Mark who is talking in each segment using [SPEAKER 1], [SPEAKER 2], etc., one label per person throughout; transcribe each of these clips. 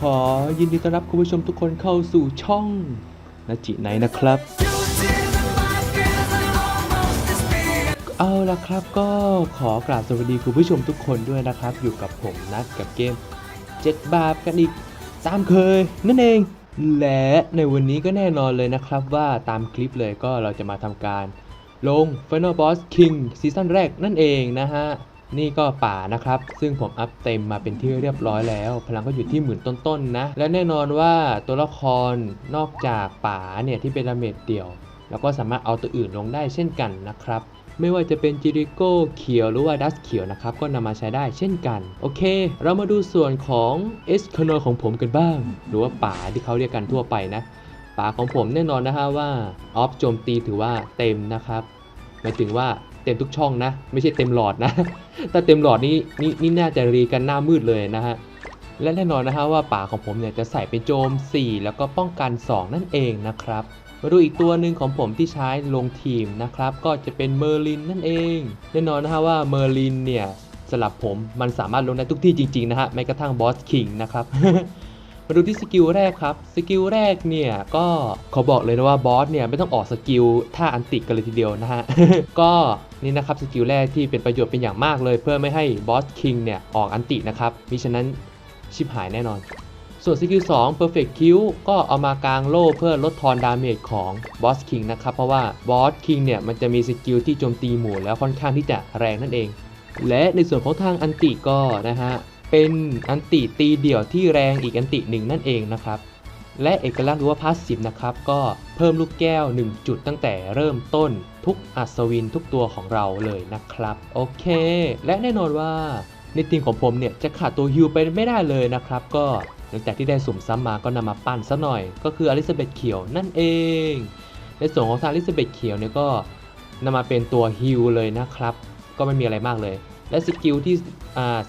[SPEAKER 1] ขอยินดีต้อนรับคุณผู้ชมทุกคนเข้าสู่ช่องนาจิไหนนะครับ เอาละครับก็ขอกราบสวัสดีคุณผู้ชมทุกคนด้วยนะครับ อยู่กับผมนัดกับเกม 7 บาปกันอีกตามเคยนั่นเอง และในวันนี้ก็แน่นอนเลยนะครับว่าตามคลิปเลยก็เราจะมาทำการ ลง Final Boss King ซีซั่นแรกนั่นเองนะฮะ นี่ก็ป่านะครับ ซึ่งผมอัพเต็มมาเป็นที่เรียบร้อยแล้ว พลังก็อยู่ที่หมื่นต้นๆนะ และแน่นอนว่าตัวละครนอกจากป่าเนี่ยที่เป็นดาเมจเดี่ยว แล้วก็สามารถเอาตัวอื่นลงได้เช่นกันนะครับไม่ว่าจะเป็นจิริโก้เขียวหรือว่าดัสเขียวนะครับ ก็นำมาใช้ได้เช่นกัน โอเค เรามาดูส่วนของเอสคานอของผมกันบ้าง หรือว่าป่าที่เขาเรียกกันทั่วไปนะ ป่าของผมแน่นอนนะฮะว่า ออฟโจมตีถือว่าเต็มนะครับหมายถึงว่า เต็มทุกช่องนะ ไม่ใช่เต็มหลอดนะ ถ้าเต็มหลอดนี่นี่นี่น่าจะรีกันหน้ามืดเลยนะฮะและแน่นอนนะฮะว่าป่าของผมเนี่ยจะใส่เป็นโจม 4 แล้วก็ป้องกัน 2 นั่นเองนะครับ มาดูอีกตัวหนึ่งของผมที่ใช้ลงทีมนะครับ ก็จะเป็นเมอร์ลินนั่นเอง แน่นอนนะฮะว่าเมอร์ลินเนี่ยสำหรับผมมันสามารถลงได้ทุกที่จริงๆนะฮะแม้กระทั่งบอสคิงนะครับ มาดูที่สกิลแรกครับ สกิลแรกเนี่ยก็ขอบอกเลยนะว่าบอสเนี่ยไม่ต้องออกสกิลท่าอันติกันเลยทีเดียวนะฮะ ก็นี่นะครับสกิลแรกที่เป็นประโยชน์เป็นอย่างมากเลย เพื่อไม่ให้บอสคิงเนี่ยออกอันตินะครับมิฉะนั้นชิบหายแน่นอน ส่วนสกิล2 Perfect Kill ก็เอามากลางโล่เพื่อลดทอนดาเมจของบอสคิงนะครับ เพราะว่าบอสคิงเนี่ยมันจะมีสกิลที่โจมตีหมู่แล้วค่อนข้างที่จะแรงนั่นเอง และในส่วนของทางอันติก็นะฮะ เป็นอันติตีเดี่ยวที่แรงอีกอันติหนึ่งนั่นเองนะครับ และเอกลักษณ์หรือว่าพาสซีฟนะครับ ก็เพิ่มลูกแก้ว 1 จุดตั้งแต่เริ่มต้นทุกอัศวินทุกตัวของเราเลยนะครับ โอเค และแน่นอนว่าในทีมของผมเนี่ยจะขาดตัวฮิวไปไม่ได้เลยนะครับ ก็หลังจากที่ได้สุ่มซ้ำมาก็นำมาปั้นซะหน่อย ก็คืออลิซาเบธเขียวนั่นเอง ในส่วนของทางอลิซาเบธเขียวเนี่ยก็นำมาเป็นตัวฮิลเลยนะครับ ก็ไม่มีอะไรมากเลย และสกิลที่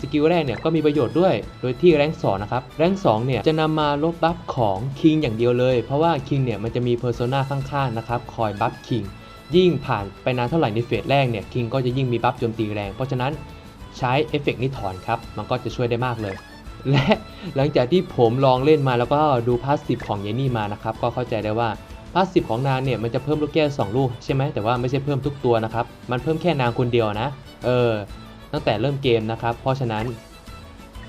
[SPEAKER 1] สกิลแรกเนี่ยก็มีประโยชน์ด้วย โดยที่แรง2นะครับ แรง2เนี่ยจะนำมาลบบัฟของคิงอย่างเดียวเลย เพราะว่าคิงเนี่ยมันจะมีเพอร์โซนาข้างๆนะครับคอยบัฟคิงยิ่งผ่านไปนานเท่าไหร่ในเฟสแรกเนี่ยคิงก็จะยิ่งมีบัฟโจมตีแรง เพราะฉะนั้นใช้เอฟเฟกต์นี้ถอนครับ มันก็จะช่วยได้มากเลย และหลังจากที่ผมลองเล่นมาแล้วก็ดูพาสซีฟของเยนี่มานะครับก็เข้าใจได้ว่าพาสซีฟของนางเนี่ยมันจะเพิ่มลูกแก้วสองลูกใช่ไหมแต่ว่าไม่ใช่เพิ่มทุกตัวนะครับมันเพิ่มแค่นางคนเดียวนะเออ ตั้งแต่เริ่มเกมนะครับ เพราะฉะนั้น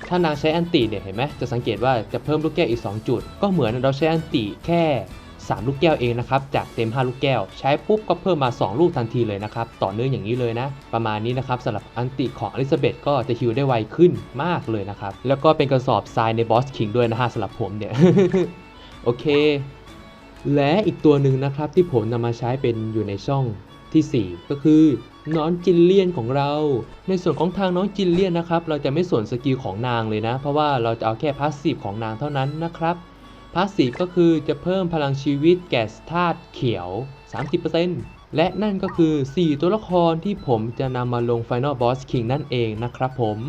[SPEAKER 1] ถ้านางใช้อันติเนี่ยเห็นไหมจะสังเกตว่าจะเพิ่มลูกแก้วอีก 2 จุด ก็เหมือนเราใช้อันติแค่ 3 ลูกแก้วเองนะครับ จากเต็ม 5 ลูกแก้ว ใช้ปุ๊บก็เพิ่มมา 2 ลูกทันทีเลยนะครับ ต่อเนื่องอย่างนี้เลยนะ ประมาณนี้นะครับสำหรับอันติของอลิซาเบธก็จะฮิวได้ไวขึ้นมากเลยนะครับ แล้วก็เป็นกระสอบทรายในบอสคิงด้วยนะฮะสำหรับผมเนี่ย โอเค และอีกตัวหนึ่งนะครับที่ผมนำมาใช้เป็นอยู่ในช่อง ทีสี่ 4 ก็คือน้องจินเลียนของเรา ในส่วนของทางน้องจินเลียนนะครับเราจะไม่สนสกิลของนางเลยนะ เพราะว่าเราจะเอาแค่พาสซีฟของนางเท่านั้นนะครับพาสซีฟก็คือจะเพิ่มพลังชีวิตแก่ธาตุเขียว 30%และนั่นก็คือ 4 ตัวละครที่ผมจะนำมาลง Final Boss King นั่นเองนะครับผม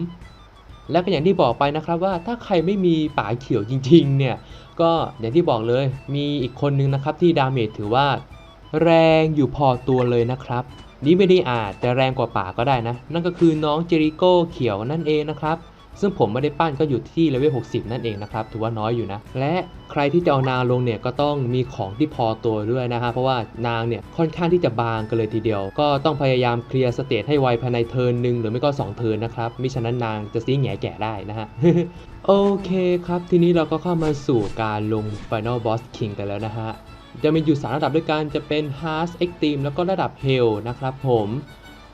[SPEAKER 1] และก็อย่างที่บอกไปนะครับว่าถ้าใครไม่มีป่าเขียวจริงๆเนี่ยก็อย่างที่บอกเลยมีอีกคนนึงนะครับที่ดาเมจถือว่า แรงอยู่พอตัวเลยนะครับ นี่ไม่ได้อาจจะแรงกว่าป่าก็ได้นะ นั่นก็คือน้องเจริโก้เขียวนั่นเองนะครับ ซึ่งผมไม่ได้ปั้นก็อยู่ที่เลเวล 60 นั่นเองนะครับ ถือว่าน้อยอยู่นะ และใครที่จะเอานางลงเนี่ยก็ต้องมีของที่พอตัวด้วยนะฮะ เพราะว่านางเนี่ยค่อนข้างที่จะบางกันเลยทีเดียว ก็ต้องพยายามเคลียร์สเตจให้ไวภายในเทิร์นหนึ่งหรือไม่ก็ 2 เทิร์นนะครับมิฉะนั้นนางจะซีแง่แก่ได้นะฮะโอเคครับ ทีนี้เราก็เข้ามาสู่การลง Final Boss King กันแล้วนะฮะ จะมีอยู่ 3 ระดับด้วยกันจะเป็น Hard Extreme แล้วก็ระดับ Hell นะครับผม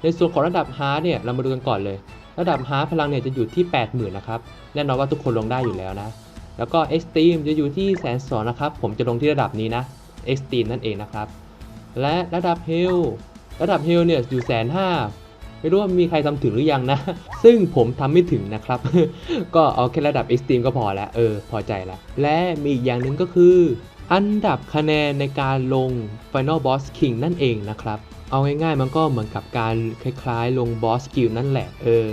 [SPEAKER 1] ในส่วนของระดับ Hard เนี่ยเรามาดูกันก่อนเลย ระดับ Hard พลังเนี่ยจะอยู่ที่ 80,000นะครับแน่นอนว่าทุกคนลงได้อยู่แล้วนะ แล้วก็ Extreme จะอยู่ที่แสนสองนะครับผมจะลงที่ระดับนี้นะ Extreme นั่นเองนะครับ และระดับ Hell ระดับ Hell เนี่ยอยู่แสนห้าไม่รู้ว่ามีใครทำถึงหรือยังนะ ซึ่งผมทำไม่ถึงนะครับ ก็เอาแค่ระดับ Extreme ก็พอแล้ว เออ พอใจแล้ว และมีอีกอย่างหนึ่งก็คือ อันดับคะแนนในการลง Final Boss King นั่นเองนะครับ เอาง่ายๆมันก็เหมือนกับการคล้ายๆ ลง Boss Skill นั่นแหละเออ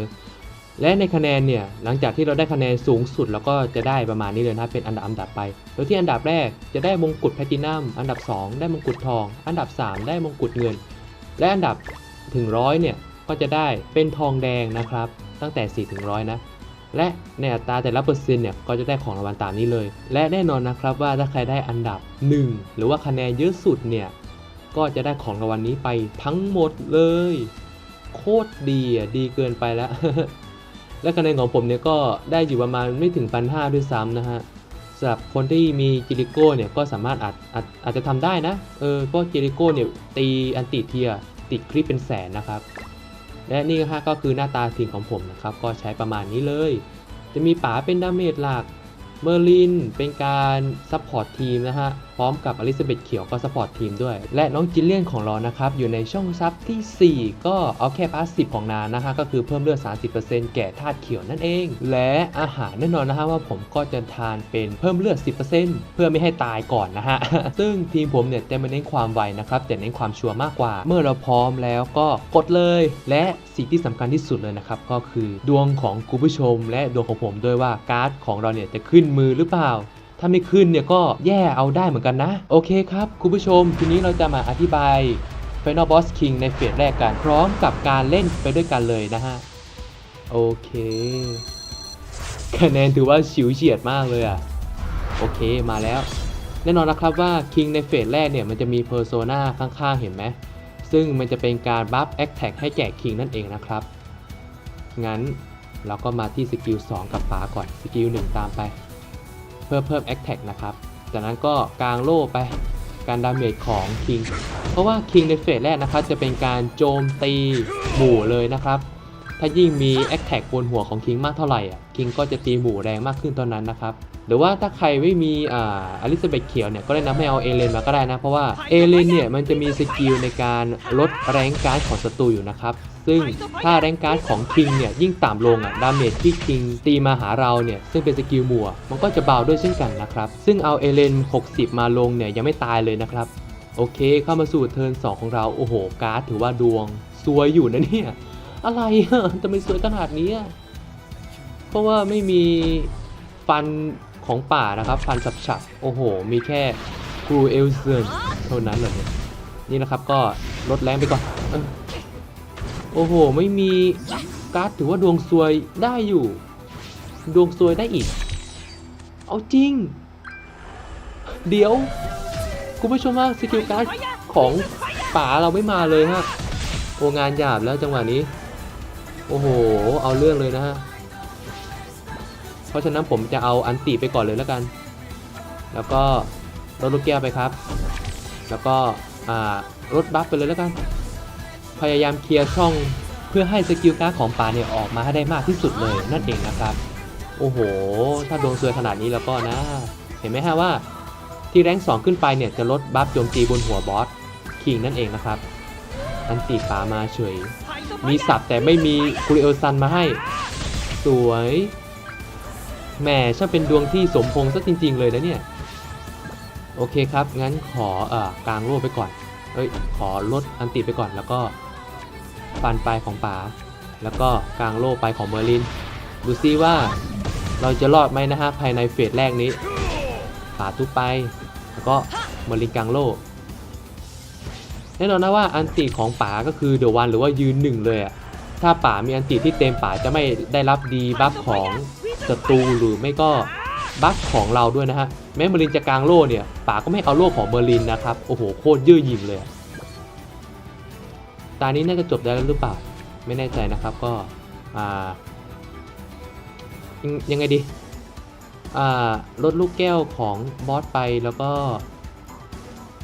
[SPEAKER 1] และในคะแนนเนี่ยหลังจากที่เราได้คะแนนสูงสุดแล้วก็จะได้ประมาณนี้เลยนะเป็นอันดับอันดับไป โดยที่อันดับแรกจะได้มงกุฎแพลตินัมอันดับ 2 ได้มงกุฎทอง อันดับ 3 ได้มงกุฎเงิน และอันดับถึงร้อยเนี่ยก็จะได้เป็นทองแดงนะครับ ตั้งแต่4ถึงร้อยนะ และในอัตราแต่ละเปอร์เซ็นต์เนี่ยก็จะได้ของรางวัลตามนี้เลย และแน่นอนนะครับว่าถ้าใครได้อันดับ 1 หรือว่าคะแนนเยอะสุดเนี่ยก็จะได้ของรางวัลนี้ไปทั้งหมดเลย โคตรดีอะดีเกินไปแล้ว และคะแนนของผมเนี่ยก็ได้อยู่ประมาณไม่ถึงพันห้าด้วยซ้ำนะฮะสำหรับคนที่มีจิริโก้เนี่ยก็สามารถอาจอาจอาจจะทำได้นะเออก็จิริโก้เนี่ยตีอันติเทียติดคลิปเป็นแสนนะครับ และนี่ก็คือหน้าตาทีมของผมนะครับ ก็ใช้ประมาณนี้เลย จะมีป๋าเป็นดาเมจหลัก เมอร์ลินเป็นการซัพพอร์ตทีมนะฮะ พร้อมกับอลิซาเบธเขียวก็ซัพพอร์ตทีมด้วย และน้องจิลเลียนของเรานะครับ อยู่ในช่องซับทีสี่4 ก็เอาแค่พาสซีฟของนางนะฮะ ก็คือเพิ่มเลือด 30%แก่ธาตุเขียวนั่นเอง และอาหารแน่นอนนะฮะว่าผมก็จะทานเป็นเพิ่มเลือด 10%เพื่อไม่ให้ตายก่อนนะฮะ ซึ่งทีมผมเนี่ยจะไม่เน้นความไวนะครับแต่เน้นความชัวร์มากกว่า เมื่อเราพร้อมแล้วก็กดเลยและสิ่งที่สำคัญที่สุดเลยนะครับก็คือดวงของคุณผู้ชม และดวงของผมด้วยว่าการ์ดของเราเนี่ยจะขึ้นมือหรือเปล่า ถ้าไม่ขึ้นเนี่ยก็แย่เอาได้เหมือนกันนะ โอเคครับ คุณผู้ชม ทีนี้เราจะมาอธิบาย Final Boss King ในเฟสแรกกัน พร้อมกับการเล่นไปด้วยกันเลยนะฮะ โอเค คะแนนถือว่าฉิวเฉียดมากเลยอะโอเคมาแล้ว แน่นอนนะครับว่า King ในเฟสแรกเนี่ยมันจะมี Persona ข้างๆ เห็นไหมซึ่งมันจะเป็นการบัฟ Attack ให้แก่ King นั่นเองนะครับ งั้นเราก็มาที่สกิล2กับป๋าก่อน สกิล1ตามไป พื่อเพิ่ม Attack นะครับ จากนั้นก็กางโล่ไปการดาเมจของคิง เพราะว่าคิงในเฟสแรกนะครับจะเป็นการโจมตีหมู่เลยนะครับ ถ้ายิ่งมี Attack บนหัวของคิงมากเท่าไหร่อะคิงก็จะตีหมู่แรงมากขึ้นตอนนั้นนะครับ หรือว่าถ้าใครไม่มีอ่าอลิซาเบธเขียวเนี่ยก็แนะนำให้เอาเอเลนมาก็ได้นะ เพราะว่าเอเลนเนี่ยมันจะมีสกิลในการลดแรงการ์ดของศัตรูอยู่นะครับ ซึ่งถ้าแรงการ์ดของคิงเนี่ยยิ่งต่ำลงอะดาเมจที่คิงตีมาหาเราเนี่ยซึ่งเป็นสกิลหมู่อะมันก็จะเบาด้วยเช่นกันนะครับ ซึ่งเอาเอเลน 60 มาลงเนี่ยยังไม่ตายเลยนะครับโอเค เข้ามาสู่เทิร์น2ของเราโอ้โหการ์ดถือว่าดวงซวยอยู่นะเนี่ยอะไรอะทำไมสวยขนาดนี้เพราะว่าไม่มีฟัน ของป่านะครับ ฟันฉับๆโอ้โห มีแค่ครูเอลเซนเท่านั้นเลยนี่นะครับก็ลดแรงไปก่อนโอ้โห ไม่มีการ์ดถือว่าดวงซวยได้อยู่ ดวงซวยได้อีก เอาจริง เดี๋ยว คุณผู้ชมว่าสกิลการ์ดของป่าเราไม่มาเลยฮะ โองานหยาบแล้วจังหวะนี้ โอ้โห เอาเรื่องเลยนะฮะ เพราะฉะนั้นผมจะเอาอันติไปก่อนเลยแล้วกัน แล้วก็ลดลูกแก้วไปครับ แล้วก็อ่าลดบัฟไปเลยแล้วกัน พยายามเคลียร์ช่องเพื่อให้สกิลการ์ดของป่าเนี่ยออกมาให้ได้มากที่สุดเลยนั่นเองนะครับ โอ้โห ถ้าดวงซวยขนาดนี้แล้วก็นะ เห็นไหมฮะว่าที่แรงค์2ขึ้นไปเนี่ยจะลดบัฟโจมตีบนหัวบอสคิงนั่นเองนะครับ อันติป่ามาเฉย มีสับแต่ไม่มีคูริโอซันมาให้ สวย แหมช่างเป็นดวงที่สมพงษ์ซะจริง ๆ เลยนะเนี่ย โอเคครับ งั้นขอเอ่อกลางโล่ไปก่อน เอ้ย ขอลดอันติไปก่อน แล้วก็ฟันปลายของป่าแล้วก็กลางโล่ไปของเมอร์ลิน ดูซิว่าเราจะรอดไหมนะฮะ ภายในเฟสแรกนี้ป่าทุบไป แล้วก็เมอร์ลินกลางโล่แน่นอนนะว่าอันติของป๋าก็คือเดวันหรือว่ายืนหนึ่งเลยอะถ้าป๋ามีอันติที่เต็มป๋าจะไม่ได้รับดีบัฟของ ศัตรูหรือไม่ก็บัฟของเราด้วยนะฮะแม้เมอรินจะกลางโล่เนี่ยป๋าก็ไม่เอาโล่ของเบอร์ลินนะครับโอ้โหโคตรยืดหยิ่งเลยอะตานี้น่าจะจบได้แล้วหรือเปล่าไม่แน่ใจนะครับก็อ่ายังยังไงดีอ่าลดลูกแก้วของบอสไปแล้วก็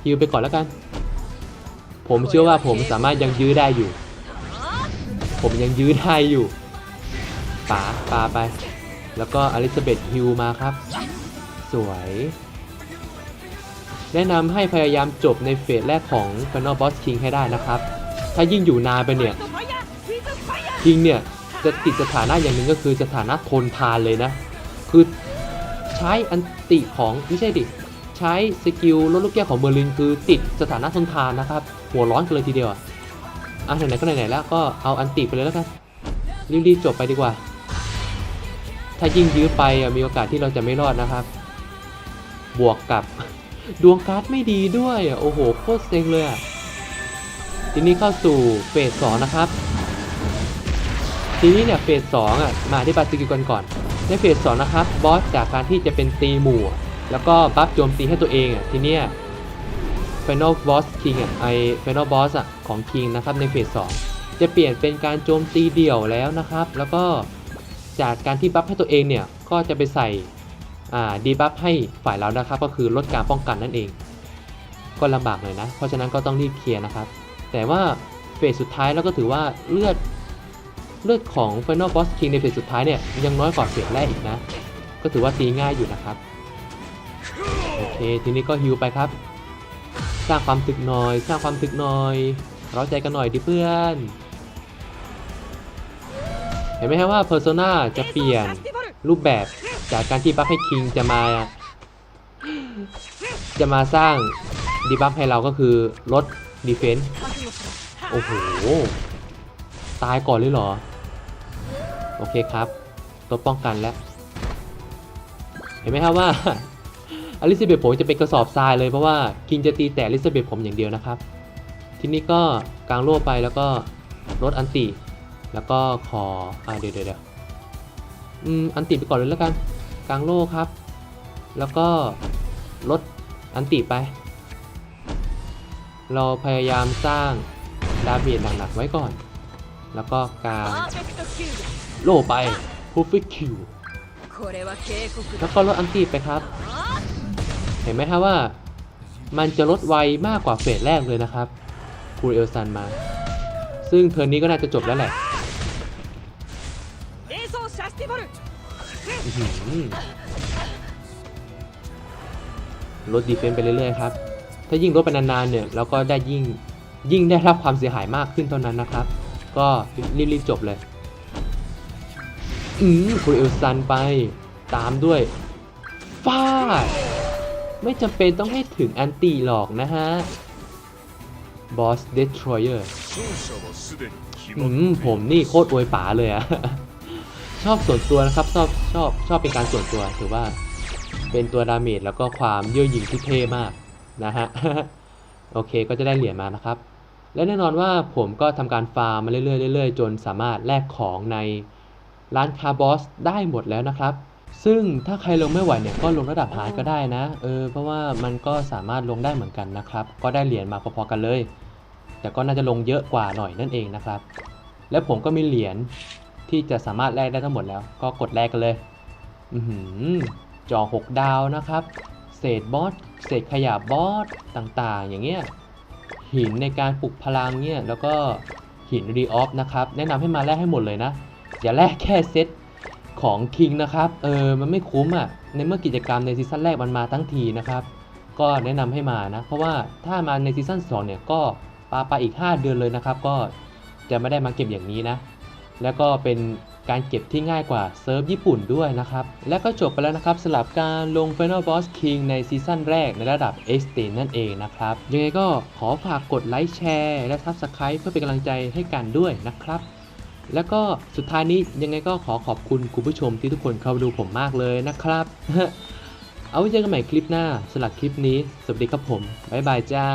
[SPEAKER 1] ฮิวไปก่อนแล้วกัน ผมเชื่อว่าผมสามารถยังยื้อได้อยู่ ผมยังยื้อได้อยู่ป๋าปาไป แล้วก็อลิซาเบธฮิวมาครับ สวย แนะนำให้พยายามจบในเฟสแรกของ Final Boss King ให้ได้นะครับ ถ้ายิ่งอยู่นานไปเนี่ย King เนี่ยจะติดสถานะอย่างหนึ่งก็คือสถานะทนทานเลยนะ คือใช้อันติของไม่ใช่ดิ ใช้สกิลลดลูกแก้วของเบอร์ลิน คือติดสถานะทนทานนะครับ หัวร้อนกันเลยทีเดียวอะอะไหนๆก็ไหนๆแล้วก็เอาอันติไปเลยแล้วกันรีบๆจบไปดีกว่า ถ้ายิ่งยื้อไปมีโอกาสที่เราจะไม่รอดนะครับ บวกกับ ดวงการ์ดไม่ดีด้วย โอ้โหโคตรเซ็งเลยทีนี้เข้าสู่เฟสสองนะครับ ทีนี้เนี่ยเฟสสองอะมาที่บาสกิลกันก่อนในเฟสสองนะครับบอสจากการที่จะเป็นตีหมู่ แล้วก็บัฟโจมตีให้ตัวเองอะทีเนี้ย Final Boss King อะไอ Final Boss อะของ King นะครับในเฟส2จะเปลี่ยนเป็นการโจมตีเดี่ยวแล้วนะครับ แล้วก็ จากการที่บัฟให้ตัวเองเนี่ยก็จะไปใส่ดีบัฟให้ฝ่ายเรานะครับ ก็คือลดการป้องกันนั่นเอง ก็ลำบากหน่อยนะ เพราะฉะนั้นก็ต้องรีบเคลียร์นะครับ แต่ว่าเฟสสุดท้ายเราก็ถือว่าเลือดเลือดของ Final Boss King ในเฟสสุดท้ายเนี่ยยังน้อยกว่าเฟสแรกอีกนะ ก็ถือว่าตีง่ายอยู่นะครับ โอเค ทีนี้ก็ฮิวไปครับ สร้างความตึกหน่อย สร้างความตึกหน่อย เราใจกันหน่อยดิเพื่อน เห็นไหมครับว่า Persona จะเปลี่ยนรูปแบบจากการที่บัฟให้คิงจะมา จะมาสร้างดีบัฟให้เราก็คือลดดีเฟนส์โอ้โห ตายก่อนเลยเหรอ โอเคครับ ตัวป้องกันแล้ว เห็นไหมครับว่าอลิซาเบธผมจะเป็นกระสอบทรายเลยเพราะว่าคิงจะตีแต่อลิซาเบธผมอย่างเดียวนะครับ ทีนี้ก็กางโล่ไปแล้วก็ลดอันติ แล้วก็คออ่าเดี๋ยวเดี๋ยวอืมอันติไปก่อนเลยแล้วกัน กลางโลครับ แล้วก็ลดอันติไป เราพยายามสร้างดาเมจหนักๆไว้ก่อน แล้วก็กา
[SPEAKER 2] ร
[SPEAKER 1] โล่ไป
[SPEAKER 2] พูฟิคิว
[SPEAKER 1] แล้วก็ลดอันตีไปครับ เห็นไหมครับว่า มันจะลดไวมากกว่าเฟสแรกเลยนะครับ คูเอลซันมา ซึ่งเทิร์นนี้ก็น่าจะจบแล้วแหละ ลดดีเฟนต์ไปเรื่อยๆครับ ถ้ายิ่งลดไปนานๆเนี่ยเราก็ได้ยิ่งยิ่งได้รับความเสียหายมากขึ้นเท่านั้นนะครับ ก็รีบๆจบเลย อืมคุณเอลซันไปตามด้วยฟาดไม่จำเป็นต้องให้ถึงแอนตี้หรอกนะฮะบอสเดสทรอยเออร์ผมนี่โคตรอวยป๋าเลยอะ ชอบส่วนตัวนะครับชอบชอบชอบเป็นการส่วนตัวถือว่า เป็นตัวดาเมจแล้วก็ความเย่อหยิ่งที่เท่มากนะฮะโอเคก็จะได้เหรียญมานะครับ และแน่นอนว่าผมก็ทำการฟาร์มมาเรื่อยๆเรื่อยๆจนสามารถแลกของในร้านคาร์บอสได้หมดแล้วนะครับ ซึ่งถ้าใครลงไม่ไหวเนี่ยก็ลงระดับหายก็ได้นะเออเพราะว่ามันก็สามารถลงได้เหมือนกันนะครับ ก็ได้เหรียญมาพอๆกันเลย แต่ก็น่าจะลงเยอะกว่าหน่อยนั่นเองนะครับ และผมก็มีเหรียญ ที่จะสามารถแลกได้ทั้งหมดแล้ว ก็กดแลกกันเลยอือหือจอ 6 ดาวนะครับ เศษบอสเศษขยะบอสต่างๆ อย่างเงี้ยหินในการปลุกพลังเนี่ยแล้วก็หินรีออฟนะครับ แนะนำให้มาแลกให้หมดเลยนะ อย่าแลกแค่เซตของคิงนะครับ เออ มันไม่คุ้มอะ ในเมื่อกิจกรรมในซีซั่นแรกมันมาทั้งทีนะครับ ก็แนะนำให้มานะ เพราะว่าถ้ามาในซีซั่น2เนี่ยก็ปาไปอีก 5 เดือนเลยนะครับ ก็จะไม่ได้มาเก็บอย่างนี้นะ แล้วก็เป็นการเก็บที่ง่ายกว่าเซิร์ฟญี่ปุ่นด้วยนะครับ และก็จบไปแล้วนะครับสำหรับการลง Final Boss King ในซีซั่นแรกในระดับ Extreme นั่นเองนะครับ ยังไงก็ขอฝากกดไลค์แชร์และ Subscribe เพื่อเป็นกำลังใจให้กันด้วยนะครับ แล้วก็สุดท้ายนี้ยังไงก็ขอขอบคุณคุณผู้ชมที่ทุกคนเข้ามาดูผมมากเลยนะครับ เอาไว้เจอกันใหม่คลิปหน้าสำหรับคลิปนี้ สวัสดีครับผม บ๊ายบายจ้า